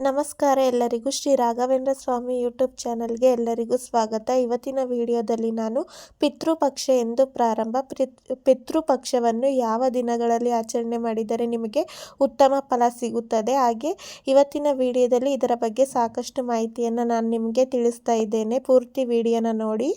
ನಮಸ್ಕಾರ ಎಲ್ಲರಿಗೂ. ಶ್ರೀ ರಾಘವೇಂದ್ರ ಸ್ವಾಮಿ ಯೂಟ್ಯೂಬ್ ಚಾನಲ್ಗೆ ಎಲ್ಲರಿಗೂ ಸ್ವಾಗತ. ಇವತ್ತಿನ ವಿಡಿಯೋದಲ್ಲಿ ನಾನು ಪಿತೃಪಕ್ಷ ಎಂದು ಪ್ರಾರಂಭ ಪ್ರಿ- ಪಿತೃಪಕ್ಷವನ್ನು ಯಾವ ದಿನಗಳಲ್ಲಿ ಆಚರಣೆ ಮಾಡಿದರೆ ನಿಮಗೆ ಉತ್ತಮ ಫಲ ಸಿಗುತ್ತದೆ? ಹಾಗೆ ಇವತ್ತಿನ ವಿಡಿಯೋದಲ್ಲಿ ಇದರ ಬಗ್ಗೆ ಸಾಕಷ್ಟು ಮಾಹಿತಿಯನ್ನು ನಾನು ನಿಮಗೆ ತಿಳಿಸ್ತಾ ಇದ್ದೇನೆ. ಪೂರ್ತಿ ವಿಡಿಯೋನ ನೋಡಿ.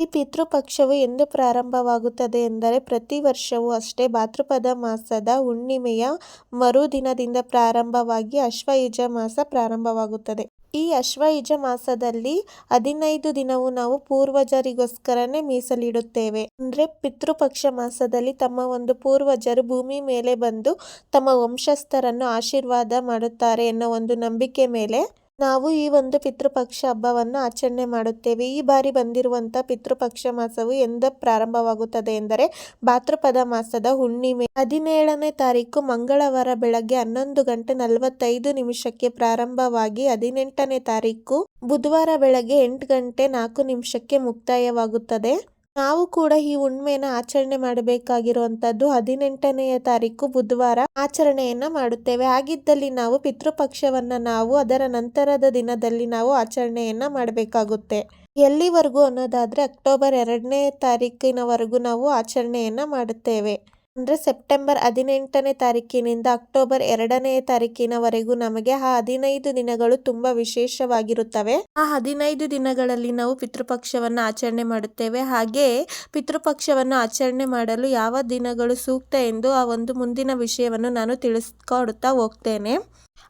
ಈ ಪಿತೃಪಕ್ಷವು ಎಂದು ಪ್ರಾರಂಭವಾಗುತ್ತದೆ ಎಂದರೆ ಪ್ರತಿ ವರ್ಷವೂ ಅಷ್ಟೇ ಭಾದ್ರಪದ ಮಾಸದ ಹುಣ್ಣಿಮೆಯ ಮರುದಿನದಿಂದ ಪ್ರಾರಂಭವಾಗಿ ಅಶ್ವಯುಜ ಮಾಸ ಪ್ರಾರಂಭವಾಗುತ್ತದೆ. ಈ ಅಶ್ವಯುಜ ಮಾಸದಲ್ಲಿ ಹದಿನೈದು ದಿನವು ನಾವು ಪೂರ್ವಜರಿಗೋಸ್ಕರನೇ ಮೀಸಲಿಡುತ್ತೇವೆ. ಅಂದ್ರೆ ಪಿತೃಪಕ್ಷ ಮಾಸದಲ್ಲಿ ತಮ್ಮ ಒಂದು ಪೂರ್ವಜರು ಭೂಮಿ ಮೇಲೆ ಬಂದು ತಮ್ಮ ವಂಶಸ್ಥರನ್ನು ಆಶೀರ್ವಾದ ಮಾಡುತ್ತಾರೆ ಎನ್ನೋ ಒಂದು ನಂಬಿಕೆ ಮೇಲೆ ನಾವು ಈ ಒಂದು ಪಿತೃಪಕ್ಷ ಹಬ್ಬವನ್ನು ಆಚರಣೆ ಮಾಡುತ್ತೇವೆ. ಈ ಬಾರಿ ಬಂದಿರುವಂತ ಪಿತೃಪಕ್ಷ ಮಾಸವು ಎಂದ ಪ್ರಾರಂಭವಾಗುತ್ತದೆ ಎಂದರೆ ಭಾತೃಪದ ಮಾಸದ ಹುಣ್ಣಿಮೆ. ಹದಿನೇಳನೇ ತಾರೀಕು ಮಂಗಳವಾರ ಬೆಳಗ್ಗೆ ಹನ್ನೊಂದು ಗಂಟೆ ನಲವತ್ತೈದು ನಿಮಿಷಕ್ಕೆ ಪ್ರಾರಂಭವಾಗಿ ಹದಿನೆಂಟನೇ ತಾರೀಕು ಬುಧವಾರ ಬೆಳಗ್ಗೆ ಎಂಟು ಗಂಟೆ ನಾಲ್ಕು ನಿಮಿಷಕ್ಕೆ ಮುಕ್ತಾಯವಾಗುತ್ತದೆ. ನಾವು ಕೂಡ ಈ ಹುಣ್ಣಿಮೆನ ಆಚರಣೆ ಮಾಡಬೇಕಾಗಿರುವಂತದ್ದು ಹದಿನೆಂಟನೆಯ ತಾರೀಕು ಬುಧವಾರ ಆಚರಣೆಯನ್ನ ಮಾಡುತ್ತೇವೆ. ಹಾಗಿದ್ದಲ್ಲಿ ನಾವು ಪಿತೃಪಕ್ಷವನ್ನ ನಾವು ಅದರ ನಂತರದ ದಿನದಲ್ಲಿ ನಾವು ಆಚರಣೆಯನ್ನ ಮಾಡಬೇಕಾಗುತ್ತೆ. ಎಲ್ಲಿವರೆಗೂ ಅನ್ನೋದಾದ್ರೆ ಅಕ್ಟೋಬರ್ ಎರಡನೇ ತಾರೀಕಿನವರೆಗೂ ನಾವು ಆಚರಣೆಯನ್ನ ಮಾಡುತ್ತೇವೆ. ಅಂದ್ರೆ ಸೆಪ್ಟೆಂಬರ್ ಹದಿನೆಂಟನೇ ತಾರೀಕಿನಿಂದ ಅಕ್ಟೋಬರ್ ಎರಡನೇ ತಾರೀಕಿನವರೆಗೂ ನಮಗೆ ಆ ಹದಿನೈದು ದಿನಗಳು ತುಂಬಾ ವಿಶೇಷವಾಗಿರುತ್ತವೆ. ಆ ಹದಿನೈದು ದಿನಗಳಲ್ಲಿ ನಾವು ಪಿತೃಪಕ್ಷವನ್ನು ಆಚರಣೆ ಮಾಡುತ್ತೇವೆ. ಹಾಗೆ ಪಿತೃಪಕ್ಷವನ್ನು ಆಚರಣೆ ಮಾಡಲು ಯಾವ ದಿನಗಳು ಸೂಕ್ತ ಎಂದು ಆ ಒಂದು ಮುಂದಿನ ವಿಷಯವನ್ನು ನಾನು ತಿಳಿಸ್ಕೊಡುತ್ತಾ ಹೋಗ್ತೇನೆ.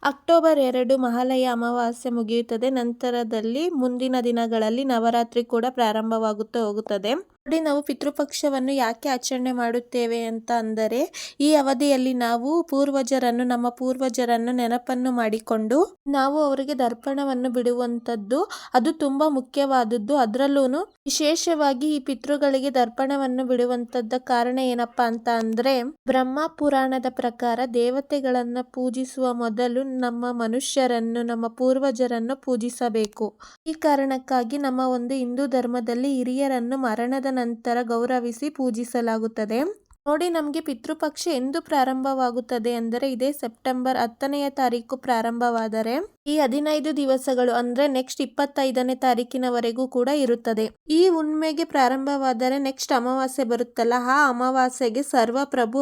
ಅಕ್ಟೋಬರ್ ಎರಡು ಮಹಾಲಯ ಅಮಾವಾಸ್ಯೆ ಮುಗಿಯುತ್ತದೆ. ನಂತರದಲ್ಲಿ ಮುಂದಿನ ದಿನಗಳಲ್ಲಿ ನವರಾತ್ರಿ ಕೂಡ ಪ್ರಾರಂಭವಾಗುತ್ತಾ ಹೋಗುತ್ತದೆ. ನೋಡಿ ನಾವು ಪಿತೃಪಕ್ಷವನ್ನು ಯಾಕೆ ಆಚರಣೆ ಮಾಡುತ್ತೇವೆ ಅಂತ ಅಂದರೆ, ಈ ಅವಧಿಯಲ್ಲಿ ನಾವು ಪೂರ್ವಜರನ್ನು, ನಮ್ಮ ಪೂರ್ವಜರನ್ನು ನೆನಪನ್ನು ಮಾಡಿಕೊಂಡು ನಾವು ಅವರಿಗೆ ದರ್ಪಣವನ್ನು ಬಿಡುವಂತದ್ದು ಅದು ತುಂಬಾ ಮುಖ್ಯವಾದದ್ದು. ಅದರಲ್ಲೂ ವಿಶೇಷವಾಗಿ ಈ ಪಿತೃಗಳಿಗೆ ದರ್ಪಣವನ್ನು ಬಿಡುವಂಥದ್ದ ಕಾರಣ ಏನಪ್ಪಾ ಅಂತ ಅಂದ್ರೆ, ಬ್ರಹ್ಮ ಪುರಾಣದ ಪ್ರಕಾರ ದೇವತೆಗಳನ್ನ ಪೂಜಿಸುವ ಮೊದಲು ನಮ್ಮ ಮನುಷ್ಯರನ್ನು, ನಮ್ಮ ಪೂರ್ವಜರನ್ನು ಪೂಜಿಸಬೇಕು. ಈ ಕಾರಣಕ್ಕಾಗಿ ನಮ್ಮ ಒಂದು ಹಿಂದೂ ಧರ್ಮದಲ್ಲಿ ಹಿರಿಯರನ್ನು ಮರಣದ ನಂತರ ಗೌರವಿಸಿ ಪೂಜಿಸಲಾಗುತ್ತದೆ. ನೋಡಿ ನಮಗೆ ಪಿತೃಪಕ್ಷ ಎಂದು ಪ್ರಾರಂಭವಾಗುತ್ತದೆ ಅಂದರೆ ಇದೇ ಸೆಪ್ಟೆಂಬರ್ ಹತ್ತನೆಯ ತಾರೀಕು ಪ್ರಾರಂಭವಾದರೆ ಈ ಹದಿನೈದು ದಿವಸಗಳು ಅಂದ್ರೆ ನೆಕ್ಸ್ಟ್ ಇಪ್ಪತ್ತೈದನೇ ತಾರೀಕಿನವರೆಗೂ ಕೂಡ ಇರುತ್ತದೆ. ಈ ಹುಣ್ಮೆಗೆ ಪ್ರಾರಂಭವಾದರೆ ನೆಕ್ಸ್ಟ್ ಅಮಾವಾಸ್ಯೆ ಬರುತ್ತಲ್ಲ, ಆ ಅಮಾವಾಸ್ಯೆಗೆ ಸರ್ವಪ್ರಭು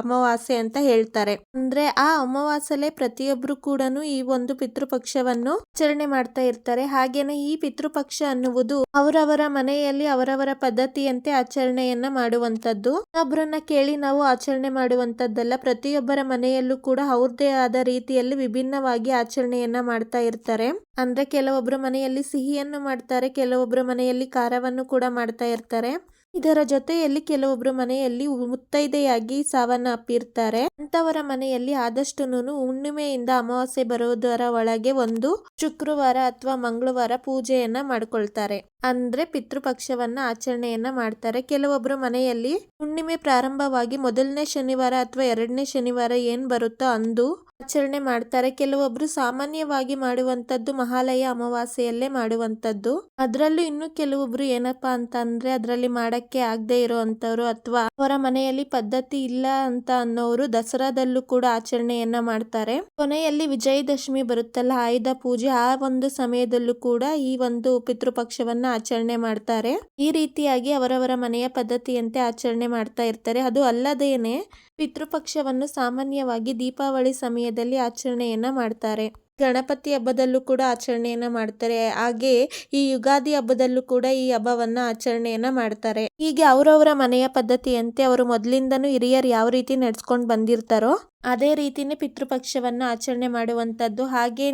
ಅಮಾವಾಸ್ಯೆ ಅಂತ ಹೇಳ್ತಾರೆ. ಅಂದ್ರೆ ಆ ಅಮಾವಾಸ್ಯಲೆ ಪ್ರತಿಯೊಬ್ರು ಕೂಡ ಈ ಒಂದು ಪಿತೃಪಕ್ಷವನ್ನು ಆಚರಣೆ ಮಾಡ್ತಾ ಇರ್ತಾರೆ. ಹಾಗೇನೆ ಈ ಪಿತೃಪಕ್ಷ ಅನ್ನುವುದು ಅವರವರ ಮನೆಯಲ್ಲಿ ಅವರವರ ಪದ್ಧತಿಯಂತೆ ಆಚರಣೆಯನ್ನ ಮಾಡುವಂತದ್ದು ಒಬ್ಬರನ್ನ ಕೇಳಿ ನಾವು ಆಚರಣೆ ಮಾಡುವಂತದ್ದಲ್ಲ, ಪ್ರತಿಯೊಬ್ಬರ ಮನೆಯಲ್ಲೂ ಕೂಡ ಅವ್ರದ್ದೇ ಆದ ರೀತಿಯಲ್ಲಿ ವಿಭಿನ್ನವಾಗಿ ಆಚರಣೆಯನ್ನ ಮಾಡ್ತಾ ಇರ್ತಾರೆ. ಅಂದ್ರೆ ಕೆಲವೊಬ್ಬರ ಮನೆಯಲ್ಲಿ ಸಿಹಿಯನ್ನು ಮಾಡ್ತಾರೆ ಕೆಲವೊಬ್ಬರ ಮನೆಯಲ್ಲಿ ಖಾರವನ್ನು ಕೂಡ ಮಾಡ್ತಾ ಇರ್ತಾರೆ. ಇದರ ಜೊತೆಯಲ್ಲಿ ಕೆಲವೊಬ್ರು ಮನೆಯಲ್ಲಿ ಮುತ್ತೈದೆಯಾಗಿ ಸಾವನ್ನಪ್ಪಿರ್ತಾರೆ ಅಂತವರ ಮನೆಯಲ್ಲಿ ಆದಷ್ಟು ಹುಣ್ಣಿಮೆಯಿಂದ ಅಮಾವಾಸ್ಯೆ ಬರೋದರ ಒಳಗೆ ಒಂದು ಶುಕ್ರವಾರ ಅಥವಾ ಮಂಗಳವಾರ ಪೂಜೆಯನ್ನ ಮಾಡ್ಕೊಳ್ತಾರೆ. ಅಂದ್ರೆ ಪಿತೃಪಕ್ಷವನ್ನ ಆಚರಣೆಯನ್ನ ಮಾಡ್ತಾರೆ. ಕೆಲವೊಬ್ರು ಮನೆಯಲ್ಲಿ ಹುಣ್ಣಿಮೆ ಪ್ರಾರಂಭವಾಗಿ ಮೊದಲನೇ ಶನಿವಾರ ಅಥವಾ ಎರಡನೇ ಶನಿವಾರ ಏನ್ ಬರುತ್ತೋ ಅಂದು ಆಚರಣೆ ಮಾಡ್ತಾರೆ. ಕೆಲವೊಬ್ರು ಸಾಮಾನ್ಯವಾಗಿ ಮಾಡುವಂತದ್ದು ಮಹಾಲಯ ಅಮಾವಾಸ್ಯೆಯಲ್ಲೇ ಮಾಡುವಂತದ್ದು ಅದರಲ್ಲೂ ಇನ್ನು ಕೆಲವೊಬ್ರು ಏನಪ್ಪಾ ಅಂತ ಅಂದ್ರೆ ಅದರಲ್ಲಿ ಮಾಡಕ್ಕೆ ಆಗದೆ ಇರೋಂಥವ್ರು ಅಥವಾ ಅವರ ಮನೆಯಲ್ಲಿ ಪದ್ಧತಿ ಇಲ್ಲ ಅಂತ ಅನ್ನೋರು ದಸರಾದಲ್ಲೂ ಕೂಡ ಆಚರಣೆಯನ್ನ ಮಾಡ್ತಾರೆ. ಕೊನೆಯಲ್ಲಿ ವಿಜಯದಶಮಿ ಬರುತ್ತಲ್ಲ, ಆಯುಧ ಪೂಜೆ, ಆ ಒಂದು ಸಮಯದಲ್ಲೂ ಕೂಡ ಈ ಒಂದು ಪಿತೃಪಕ್ಷವನ್ನ ಆಚರಣೆ ಮಾಡ್ತಾರೆ. ಈ ರೀತಿಯಾಗಿ ಅವರವರ ಮನೆಯ ಪದ್ಧತಿಯಂತೆ ಆಚರಣೆ ಮಾಡ್ತಾ ಇರ್ತಾರೆ. ಅದು ಅಲ್ಲದೇನೆ ಪಿತೃಪಕ್ಷವನ್ನು ಸಾಮಾನ್ಯವಾಗಿ ದೀಪಾವಳಿ ಸಮಯದಲ್ಲಿ ಆಚರಣೆಯನ್ನ ಮಾಡ್ತಾರೆ. ಗಣಪತಿ ಹಬ್ಬದಲ್ಲೂ ಕೂಡ ಆಚರಣೆಯನ್ನ ಮಾಡ್ತಾರೆ. ಹಾಗೆ ಈ ಯುಗಾದಿ ಹಬ್ಬದಲ್ಲೂ ಕೂಡ ಈ ಹಬ್ಬವನ್ನ ಆಚರಣೆಯನ್ನ ಮಾಡ್ತಾರೆ. ಹೀಗೆ ಅವರವರ ಮನೆಯ ಪದ್ಧತಿಯಂತೆ ಅವರು ಮೊದಲಿಂದನೂ ಹಿರಿಯರು ಯಾವ ರೀತಿ ನಡ್ಸ್ಕೊಂಡು ಬಂದಿರ್ತಾರೋ ಅದೇ ರೀತಿನೇ ಪಿತೃಪಕ್ಷವನ್ನು ಆಚರಣೆ ಮಾಡುವಂತದ್ದು ಹಾಗೆ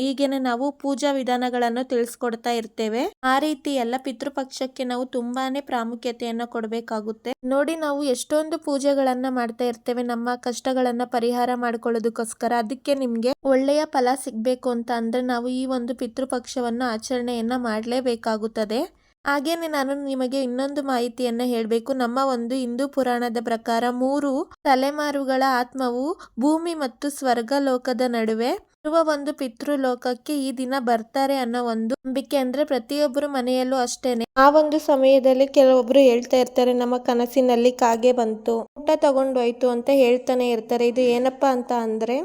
ಈಗಿನ ನಾವು ಪೂಜಾ ವಿಧಾನಗಳನ್ನು ತಿಳಿಸ್ಕೊಡ್ತಾ ಇರ್ತೇವೆ. ಆ ರೀತಿ ಎಲ್ಲ ಪಿತೃಪಕ್ಷಕ್ಕೆ ನಾವು ತುಂಬಾನೇ ಪ್ರಾಮುಖ್ಯತೆಯನ್ನು ಕೊಡಬೇಕಾಗುತ್ತೆ. ನೋಡಿ ನಾವು ಎಷ್ಟೊಂದು ಪೂಜೆಗಳನ್ನ ಮಾಡ್ತಾ ಇರ್ತೇವೆ. ನಮ್ಮ ಕಷ್ಟಗಳನ್ನ ಪರಿಹಾರ ಮಾಡ್ಕೊಳ್ಳೋದಕ್ಕೋಸ್ಕರ ಅದಕ್ಕೆ ನಿಮ್ಗೆ ಒಳ್ಳೆಯ ಫಲ ಸಿಗ್ಬೇಕು ಅಂತ ಅಂದ್ರೆ ನಾವು ಈ ಒಂದು ಪಿತೃಪಕ್ಷವನ್ನ ಆಚರಣೆಯನ್ನ ಮಾಡಲೇಬೇಕಾಗುತ್ತದೆ. ಹಾಗೇನೆ ನಾನು ನಿಮಗೆ ಇನ್ನೊಂದು ಮಾಹಿತಿಯನ್ನು ಹೇಳಬೇಕು. ನಮ್ಮ ಒಂದು ಹಿಂದೂ ಪುರಾಣದ ಪ್ರಕಾರ ಮೂರು ತಲೆಮಾರುಗಳ ಆತ್ಮವು ಭೂಮಿ ಮತ್ತು ಸ್ವರ್ಗ ಲೋಕದ ನಡುವೆ ಇರುವ ಒಂದು ಪಿತೃಲೋಕಕ್ಕೆ ಈ ದಿನ ಬರ್ತಾರೆ ಅನ್ನೋ ಒಂದು ನಂಬಿಕೆ ಅಂದ್ರೆ ಪ್ರತಿಯೊಬ್ಬರು ಮನೆಯಲ್ಲೂ ಅಷ್ಟೇನೆ. ಆ ಒಂದು ಸಮಯದಲ್ಲಿ ಕೆಲವೊಬ್ರು ಹೇಳ್ತಾ ಇರ್ತಾರೆ, ನಮ್ಮ ಕನಸಿನಲ್ಲಿ ಕಾಗೆ ಬಂತು, ಊಟ ತಗೊಂಡೋಯ್ತು ಅಂತ ಹೇಳ್ತಾನೆ ಇರ್ತಾರೆ. ಇದು ಏನಪ್ಪಾ ಅಂತ ಅಂದ್ರೆ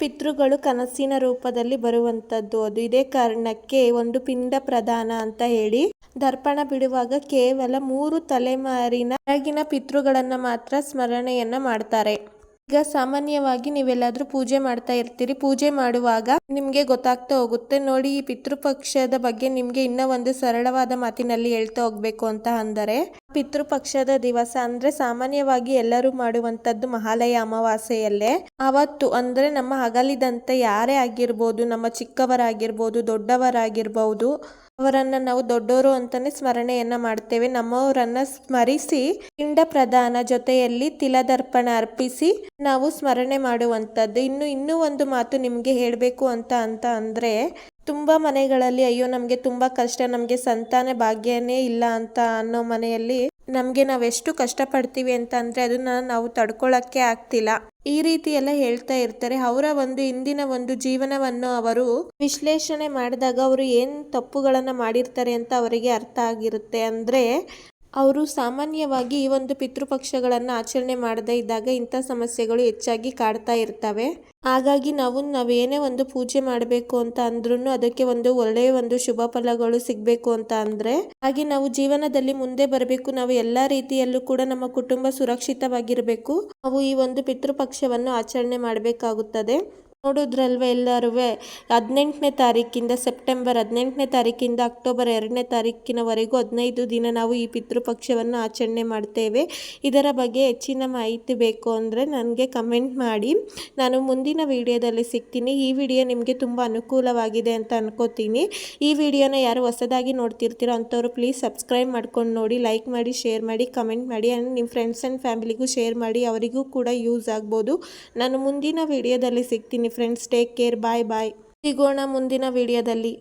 ಪಿತೃಗಳು ಕನಸಿನ ರೂಪದಲ್ಲಿ ಬರುವಂತದ್ದು. ಅದು ಇದೇ ಕಾರಣಕ್ಕೆ ಒಂದು ಪಿಂಡ ಪ್ರದಾನ ಅಂತ ಹೇಳಿ ದರ್ಪಣ ಬಿಡುವಾಗ ಕೇವಲ ಮೂರು ತಲೆಮಾರಿನ ಹೊರಗಿನ ಪಿತೃಗಳನ್ನು ಮಾತ್ರ ಸ್ಮರಣೆಯನ್ನ ಮಾಡ್ತಾರೆ. ಈಗ ಸಾಮಾನ್ಯವಾಗಿ ನೀವೆಲ್ಲಾದರೂ ಪೂಜೆ ಮಾಡ್ತಾ ಇರ್ತೀರಿ. ಪೂಜೆ ಮಾಡುವಾಗ ನಿಮಗೆ ಗೊತ್ತಾಗ್ತಾ ಹೋಗುತ್ತೆ, ನೋಡಿ ಈ ಪಿತೃಪಕ್ಷದ ಬಗ್ಗೆ ನಿಮಗೆ ಇನ್ನ ಒಂದು ಸರಳವಾದ ಮಾತಿನಲ್ಲಿ ಹೇಳ್ತಾ ಹೋಗ್ಬೇಕು ಅಂತ ಅಂದರೆ, ಪಿತೃಪಕ್ಷದ ದಿವಸ ಅಂದ್ರೆ ಸಾಮಾನ್ಯವಾಗಿ ಎಲ್ಲರೂ ಮಾಡುವಂತದ್ದು ಮಹಾಲಯ ಅಮಾವಾಸ್ಯೆಯಲ್ಲೇ. ಅವತ್ತು ಅಂದ್ರೆ ನಮ್ಮ ಹಗಲಿದಂತೆ ಯಾರೇ ಆಗಿರ್ಬೋದು, ನಮ್ಮ ಚಿಕ್ಕವರಾಗಿರ್ಬೋದು, ದೊಡ್ಡವರಾಗಿರ್ಬೋದು ಅವರನ್ನ ನಾವು ದೊಡ್ಡವರು ಅಂತಾನೆ ಸ್ಮರಣೆಯನ್ನ ಮಾಡ್ತೇವೆ. ನಮ್ಮವರನ್ನ ಸ್ಮರಿಸಿ, ಪಿಂಡ ಪ್ರದಾನ ಜೊತೆಯಲ್ಲಿ ತಿಲದರ್ಪಣ ಅರ್ಪಿಸಿ ನಾವು ಸ್ಮರಣೆ ಮಾಡುವಂತದ್ದು ಇನ್ನು, ಇನ್ನೂ ಒಂದು ಮಾತು ನಿಮ್ಗೆ ಹೇಳ್ಬೇಕು ಅಂತ ಅಂತ ಅಂದ್ರೆ, ತುಂಬಾ ಮನೆಗಳಲ್ಲಿ ಅಯ್ಯೋ, ನಮ್ಗೆ ತುಂಬಾ ಕಷ್ಟ, ನಮ್ಗೆ ಸಂತಾನ ಭಾಗ್ಯನೇ ಇಲ್ಲ ಅಂತ ಅನ್ನೋ ಮನೆಯಲ್ಲಿ ನಮ್ಗೆ ನಾವೆಷ್ಟು ಎಷ್ಟು ಕಷ್ಟ ಪಡ್ತೀವಿ ಅಂತ ಅಂದ್ರೆ, ಅದನ್ನ ನಾವು ತಡ್ಕೊಳಕ್ಕೆ ಆಗ್ತಿಲ್ಲ. ಈ ರೀತಿ ಎಲ್ಲ ಹೇಳ್ತಾ ಇರ್ತಾರೆ. ಅವರ ಒಂದು ಇಂದಿನ ಒಂದು ಜೀವನವನ್ನು ಅವರು ವಿಶ್ಲೇಷಣೆ ಮಾಡಿದಾಗ ಅವರು ಏನ್ ತಪ್ಪುಗಳನ್ನ ಮಾಡಿರ್ತಾರೆ ಅಂತ ಅವರಿಗೆ ಅರ್ಥ ಆಗಿರುತ್ತೆ. ಅಂದ್ರೆ ಅವರು ಸಾಮಾನ್ಯವಾಗಿ ಈ ಒಂದು ಪಿತೃಪಕ್ಷಗಳನ್ನು ಆಚರಣೆ ಮಾಡದೇ ಇದ್ದಾಗ ಇಂಥ ಸಮಸ್ಯೆಗಳು ಹೆಚ್ಚಾಗಿ ಕಾಡ್ತಾ ಇರ್ತವೆ. ಹಾಗಾಗಿ ನಾವು ನಾವೇನೇ ಒಂದು ಪೂಜೆ ಮಾಡಬೇಕು ಅಂತ ಅಂದ್ರೂ ಅದಕ್ಕೆ ಒಂದು ಒಳ್ಳೆಯ ಒಂದು ಶುಭ ಫಲಗಳು ಸಿಗಬೇಕು ಅಂತ ಅಂದ್ರೆ, ಹಾಗೆ ನಾವು ಜೀವನದಲ್ಲಿ ಮುಂದೆ ಬರಬೇಕು, ನಾವು ಎಲ್ಲ ರೀತಿಯಲ್ಲೂ ಕೂಡ ನಮ್ಮ ಕುಟುಂಬ ಸುರಕ್ಷಿತವಾಗಿರಬೇಕು, ನಾವು ಈ ಒಂದು ಪಿತೃಪಕ್ಷವನ್ನು ಆಚರಣೆ ಮಾಡಬೇಕಾಗುತ್ತದೆ. ನೋಡುದ್ರಲ್ವ ಎಲ್ಲರೂ ಹದಿನೆಂಟನೇ ತಾರೀಕಿಂದ ಸೆಪ್ಟೆಂಬರ್ ಹದಿನೆಂಟನೇ ತಾರೀಕಿಂದ ಅಕ್ಟೋಬರ್ ಎರಡನೇ ತಾರೀಕಿನವರೆಗೂ ಹದಿನೈದು ದಿನ ನಾವು ಈ ಪಿತೃಪಕ್ಷವನ್ನು ಆಚರಣೆ ಮಾಡ್ತೇವೆ. ಇದರ ಬಗ್ಗೆ ಹೆಚ್ಚಿನ ಮಾಹಿತಿ ಬೇಕು ಅಂದರೆ ನನಗೆ ಕಮೆಂಟ್ ಮಾಡಿ. ನಾನು ಮುಂದಿನ ವಿಡಿಯೋದಲ್ಲಿ ಸಿಗ್ತೀನಿ. ಈ ವಿಡಿಯೋ ನಿಮಗೆ ತುಂಬ ಅನುಕೂಲವಾಗಿದೆ ಅಂತ ಅನ್ಕೋತೀನಿ. ಈ ವಿಡಿಯೋನ ಯಾರು ಹೊಸದಾಗಿ ನೋಡ್ತಿರ್ತೀರೋ ಅಂಥವ್ರು ಪ್ಲೀಸ್ ಸಬ್ಸ್ಕ್ರೈಬ್ ಮಾಡ್ಕೊಂಡು ನೋಡಿ ಲೈಕ್ ಮಾಡಿ ಶೇರ್ ಮಾಡಿ ಕಮೆಂಟ್ ಮಾಡಿ ಆ್ಯಂಡ್ ನಿಮ್ಮ ಫ್ರೆಂಡ್ಸ್ ಆ್ಯಂಡ್ ಫ್ಯಾಮಿಲಿಗೂ ಶೇರ್ ಮಾಡಿ, ಅವರಿಗೂ ಕೂಡ ಯೂಸ್ ಆಗ್ಬೋದು. ನಾನು ಮುಂದಿನ ವಿಡಿಯೋದಲ್ಲಿ ಸಿಗ್ತೀನಿ. Friends take care bye bye ಸಿಗೋಣ ಮುಂದಿನ ವಿಡಿಯೋದಲ್ಲಿ.